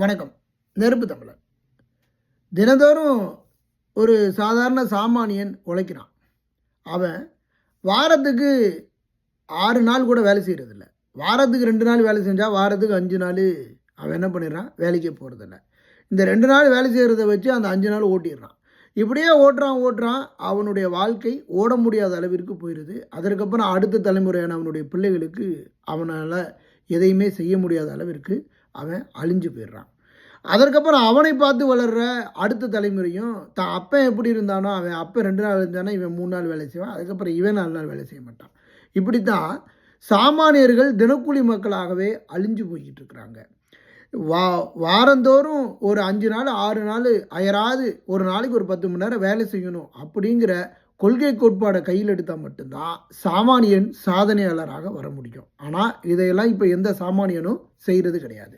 வணக்கம். நெருப்பு தமிழன் தினந்தோறும் ஒரு சாதாரண சாமானியன் உழைக்கிறான். அவன் வாரத்துக்கு ஆறு நாள் கூட வேலை செய்கிறதில்ல வாரத்துக்கு ரெண்டு நாள் வேலை செஞ்சால் வாரத்துக்கு அஞ்சு நாள் அவன் என்ன பண்ணிடுறான்? வேலைக்கே போகிறதில்ல இந்த ரெண்டு நாள் வேலை செய்கிறத வச்சு அந்த அஞ்சு நாள் ஓட்டிடுறான். இப்படியே ஓட்டுறான் ஓட்டுறான். அவனுடைய வாழ்க்கை ஓட முடியாத அளவிற்கு போயிடுது அதற்கப்புறம் அடுத்த தலைமுறையான அவனுடைய பிள்ளைகளுக்கு அவனால் எதையுமே செய்ய முடியாத அளவிற்கு அவன் அழிஞ்சு போயிடுறான். அதற்கப்புறம் அவனை பார்த்து வளர்கிற அடுத்த தலைமுறையும் தான் அப்பன் எப்படி இருந்தானோ அவன் அப்பன் ரெண்டு நாள் இருந்தானோ இவன் மூணு நாள் வேலை செய்வான். அதுக்கப்புறம் இவன் நாலு நாள் வேலை செய்ய மாட்டான். இப்படி தான் சாமானியர்கள் தினக்கூலி மக்களாகவே அழிஞ்சு போய்கிட்டு இருக்கிறாங்க. வா வாரந்தோறும் ஒரு அஞ்சு நாள் ஆறு நாள் அயராது ஒரு நாளைக்கு ஒரு பத்து மணி நேரம் வேலை செய்யணும் அப்படிங்கிற கொள்கை கோட்பாடை கையில் எடுத்தால் மட்டும்தான் சாமானியன் சாதனையாளராக வர முடியும். ஆனால் இதையெல்லாம் இப்போ எந்த சாமானியனும் செய்கிறது கிடையாது.